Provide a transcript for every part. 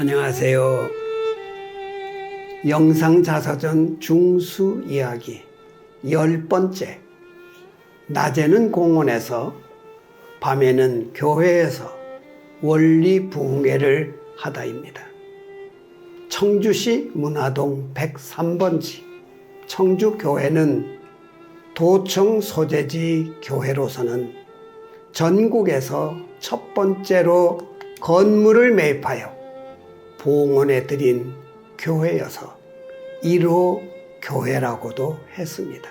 안녕하세요. 영상자서전 중수 이야기 열 번째. 낮에는 공원에서, 밤에는 교회에서 원리 부흥회를 하다입니다. 청주시 문화동 103번지 청주교회는 도청 소재지 교회로서는 전국에서 첫 번째로 건물을 매입하여 봉헌에 드린 교회여서 1호 교회라고도 했습니다.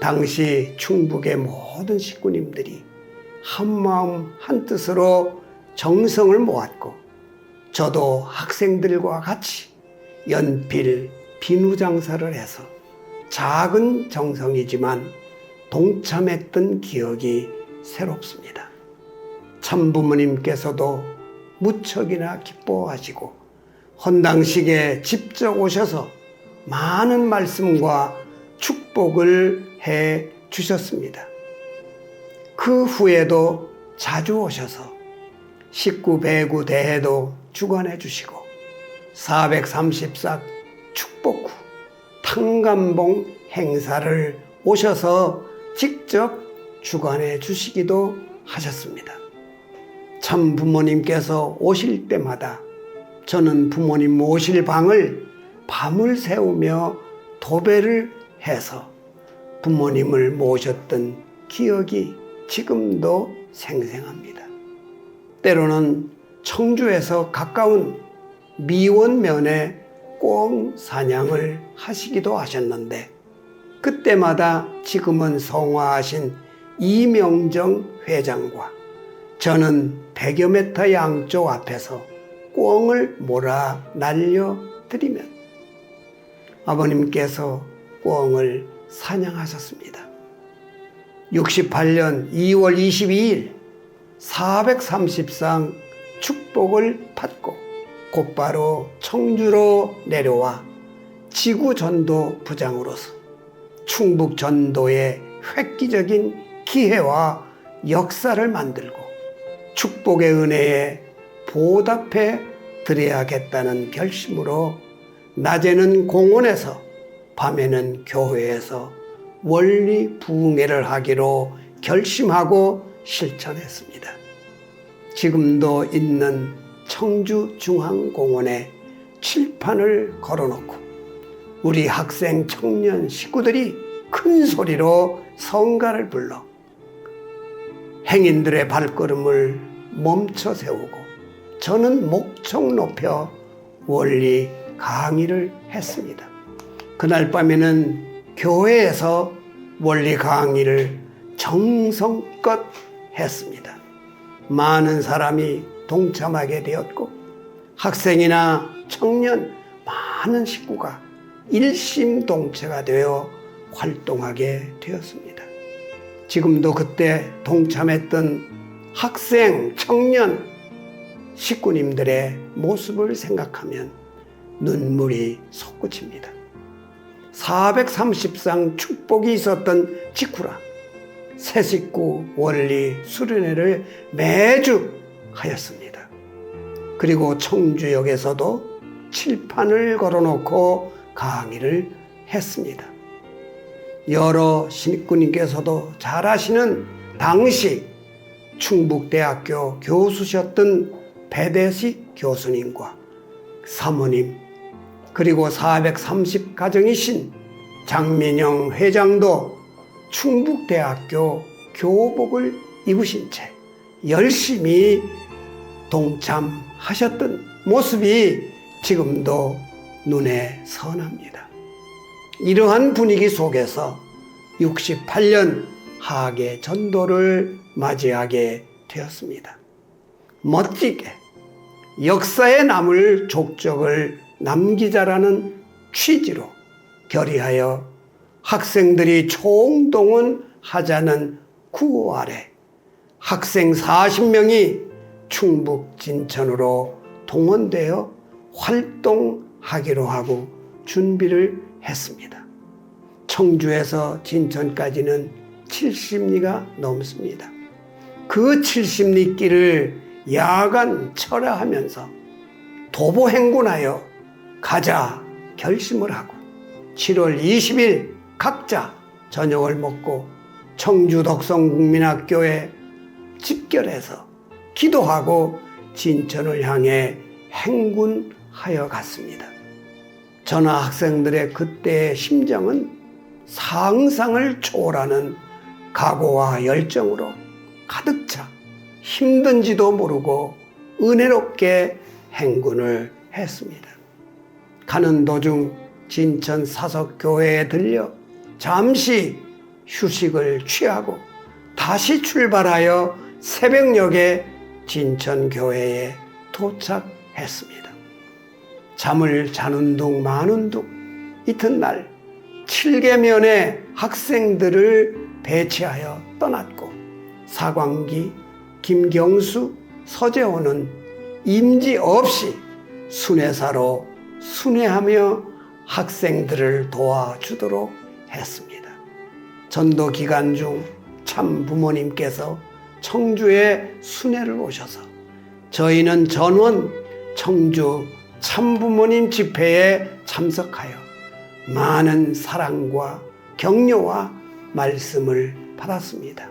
당시 충북의 모든 식구님들이 한마음 한뜻으로 정성을 모았고 저도 학생들과 같이 연필 비누 장사를 해서 작은 정성이지만 동참했던 기억이 새롭습니다. 참부모님께서도 무척이나 기뻐하시고 헌당식에 직접 오셔서 많은 말씀과 축복을 해 주셨습니다. 그 후에도 자주 오셔서 식구 배구 대회도 주관해 주시고 434 축복 후 탕감봉 행사를 오셔서 직접 주관해 주시기도 하셨습니다. 참 부모님께서 오실 때마다 저는 부모님 모실 방을 밤을 새우며 도배를 해서 부모님을 모셨던 기억이 지금도 생생합니다. 때로는 청주에서 가까운 미원면에 꽁 사냥을 하시기도 하셨는데 그때마다 지금은 성화하신 이명정 회장과 저는 100여 메터 양쪽 앞에서 꽁을 몰아 날려드리면 아버님께서 꽁을 사냥하셨습니다. 68년 2월 22일 430상 축복을 받고 곧바로 청주로 내려와 지구전도 부장으로서 충북 전도의 획기적인 기회와 역사를 만들고 축복의 은혜에 보답해 드려야겠다는 결심으로 낮에는 공원에서 밤에는 교회에서 원리 부흥회를 하기로 결심하고 실천했습니다. 지금도 있는 청주중앙공원에 칠판을 걸어놓고 우리 학생 청년 식구들이 큰 소리로 성가를 불러 행인들의 발걸음을 멈춰 세우고 저는 목청 높여 원리 강의를 했습니다. 그날 밤에는 교회에서 원리 강의를 정성껏 했습니다. 많은 사람이 동참하게 되었고 학생이나 청년 많은 식구가 일심동체가 되어 활동하게 되었습니다. 지금도 그때 동참했던 학생, 청년, 식구님들의 모습을 생각하면 눈물이 솟구칩니다. 430상 축복이 있었던 직후라 새 식구 원리 수련회를 매주 하였습니다. 그리고 청주역에서도 칠판을 걸어놓고 강의를 했습니다. 여러 신입군님께서도 잘 아시는 당시 충북대학교 교수셨던 배대식 교수님과 사모님 그리고 430 가정이신 장민영 회장도 충북대학교 교복을 입으신 채 열심히 동참하셨던 모습이 지금도 눈에 선합니다. 이러한 분위기 속에서 68년 하계 전도를 맞이하게 되었습니다. 멋지게 역사에 남을 족적을 남기자라는 취지로 결의하여 학생들이 총동원 하자는 구호 아래 학생 40명이 충북 진천으로 동원되어 활동하기로 하고 준비를 했습니다. 청주에서 진천까지는 70리가 넘습니다. 그 70리 길을 야간 철야하면서 도보 행군하여 가자 결심을 하고 7월 20일 각자 저녁을 먹고 청주 덕성국민학교에 집결해서 기도하고 진천을 향해 행군하여 갔습니다. 전하 학생들의 그때의 심정은 상상을 초월하는 각오와 열정으로 가득 차 힘든지도 모르고 은혜롭게 행군을 했습니다. 가는 도중 진천 사석교회에 들려 잠시 휴식을 취하고 다시 출발하여 새벽녘에 진천교회에 도착했습니다. 잠을 자는 둥 마는 둥 이튿날 7개면의 학생들을 배치하여 떠났고 사광기, 김경수, 서재호는 임지 없이 순회사로 순회하며 학생들을 도와주도록 했습니다. 전도 기간 중 참 부모님께서 청주에 순회를 오셔서 저희는 전원 청주 참부모님 집회에 참석하여 많은 사랑과 격려와 말씀을 받았습니다.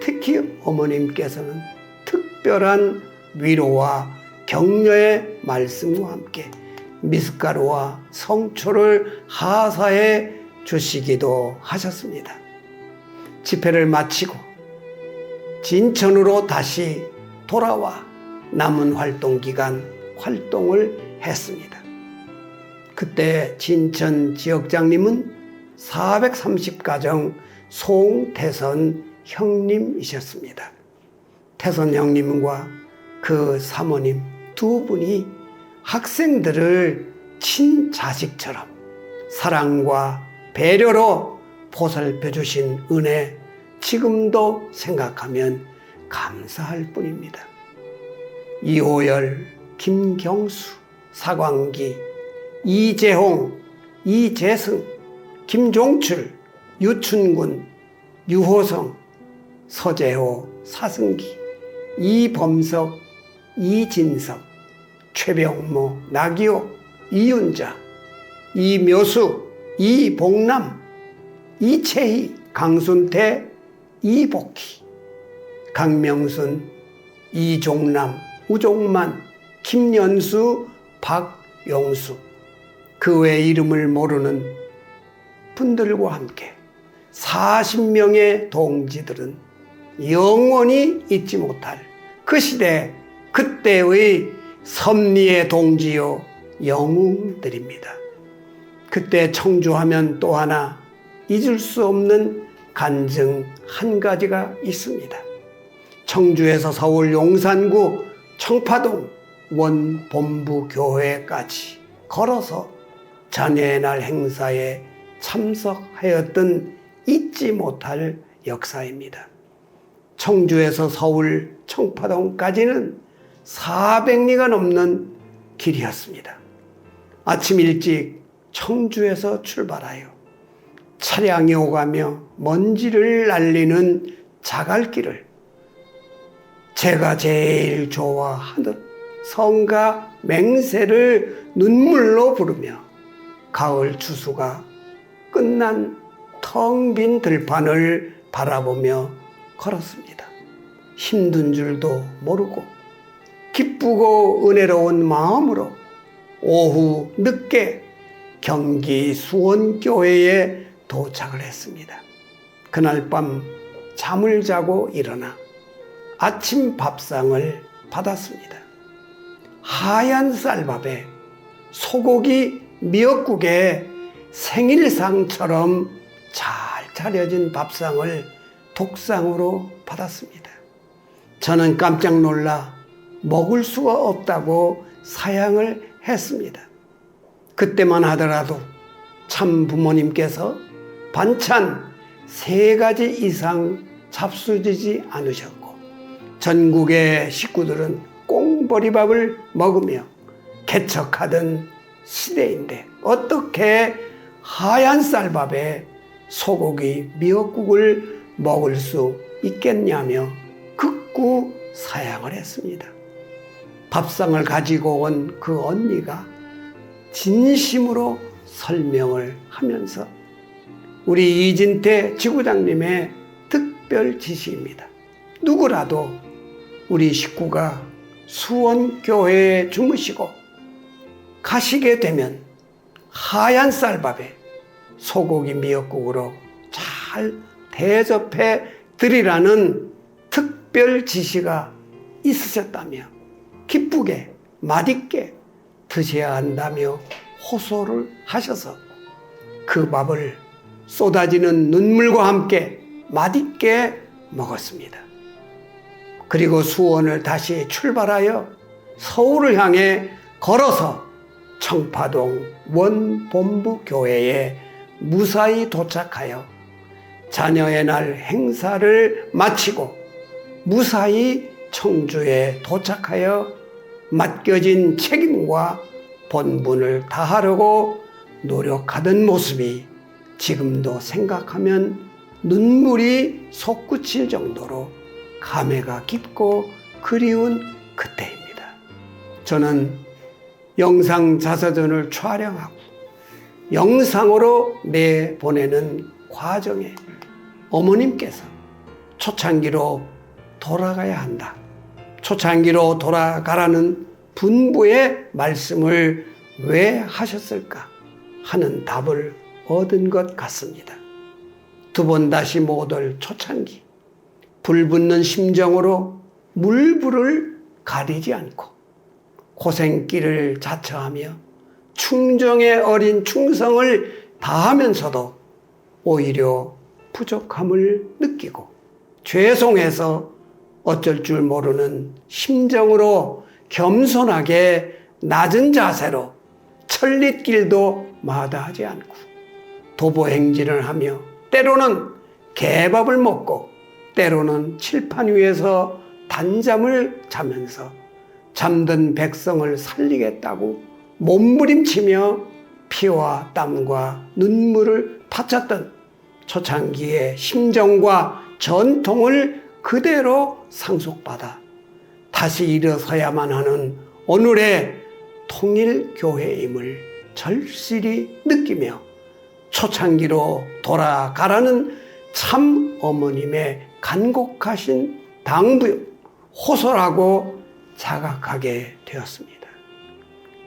특히 어머님께서는 특별한 위로와 격려의 말씀과 함께 미숫가루와 성초를 하사해 주시기도 하셨습니다. 집회를 마치고 진천으로 다시 돌아와 남은 활동 기간 활동을 했습니다. 그때 진천 지역장님은 430가정 송태선 형님이셨습니다. 태선 형님과 그 사모님 두 분이 학생들을 친자식처럼 사랑과 배려로 보살펴 주신 은혜 지금도 생각하면 감사할 뿐입니다. 이호열, 김경수, 사광기, 이재홍, 이재승, 김종출, 유춘군, 유호성, 서재호, 사승기, 이범석, 이진석, 최병모, 나기호, 이윤자, 이묘수, 이봉남, 이채희, 강순태, 이복희, 강명순, 이종남, 우종만, 김연수, 박용수, 그 외 이름을 모르는 분들과 함께 40명의 동지들은 영원히 잊지 못할 그 시대 그때의 섭리의 동지요 영웅들입니다. 그때 청주하면 또 하나 잊을 수 없는 간증 한 가지가 있습니다. 청주에서 서울 용산구 청파동 원본부 교회까지 걸어서 자녀의 날 행사에 참석하였던 잊지 못할 역사입니다. 청주에서 서울 청파동까지는 400리가 넘는 길이었습니다. 아침 일찍 청주에서 출발하여 차량이 오가며 먼지를 날리는 자갈길을 제가 제일 좋아하는 성가 맹세를 눈물로 부르며 가을 추수가 끝난 텅 빈 들판을 바라보며 걸었습니다. 힘든 줄도 모르고 기쁘고 은혜로운 마음으로 오후 늦게 경기 수원교회에 도착을 했습니다. 그날 밤 잠을 자고 일어나 아침 밥상을 받았습니다. 하얀 쌀밥에 소고기 미역국에 생일상처럼 잘 차려진 밥상을 독상으로 받았습니다. 저는 깜짝 놀라 먹을 수가 없다고 사양을 했습니다. 그때만 하더라도 참 부모님께서 반찬 세 가지 이상 잡수지지 않으셨고 전국의 식구들은 꽁보리밥을 먹으며 개척하던 시대인데 어떻게 하얀 쌀밥에 소고기 미역국을 먹을 수 있겠냐며 극구 사양을 했습니다. 밥상을 가지고 온 그 언니가 진심으로 설명을 하면서 우리 이진태 지구장님의 특별 지시입니다. 누구라도 우리 식구가 수원교회에 주무시고 가시게 되면 하얀 쌀밥에 소고기 미역국으로 잘 대접해 드리라는 특별 지시가 있으셨다며 기쁘게 맛있게 드셔야 한다며 호소를 하셔서 그 밥을 쏟아지는 눈물과 함께 맛있게 먹었습니다. 그리고 수원을 다시 출발하여 서울을 향해 걸어서 청파동 원본부 교회에 무사히 도착하여 자녀의 날 행사를 마치고 무사히 청주에 도착하여 맡겨진 책임과 본분을 다하려고 노력하던 모습이 지금도 생각하면 눈물이 솟구칠 정도로 감회가 깊고 그리운 그때입니다. 저는 영상 자서전을 촬영하고 영상으로 내보내는 과정에 어머님께서 초창기로 돌아가야 한다. 초창기로 돌아가라는 분부의 말씀을 왜 하셨을까 하는 답을 얻은 것 같습니다. 두 번 다시 못 올 초창기. 불붙는 심정으로 물불을 가리지 않고 고생길을 자처하며 충정에 어린 충성을 다하면서도 오히려 부족함을 느끼고 죄송해서 어쩔 줄 모르는 심정으로 겸손하게 낮은 자세로 천릿길도 마다하지 않고 도보 행진을 하며 때로는 개밥을 먹고 때로는 칠판 위에서 단잠을 자면서 잠든 백성을 살리겠다고 몸부림치며 피와 땀과 눈물을 바쳤던 초창기의 심정과 전통을 그대로 상속받아 다시 일어서야만 하는 오늘의 통일교회임을 절실히 느끼며 초창기로 돌아가라는 참 어머님의 간곡하신 당부, 호소라고 자각하게 되었습니다.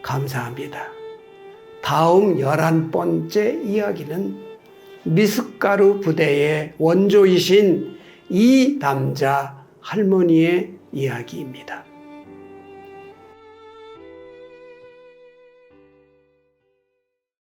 감사합니다. 다음 열한 번째 이야기는 미숫가루 부대의 원조이신 이 남자 할머니의 이야기입니다.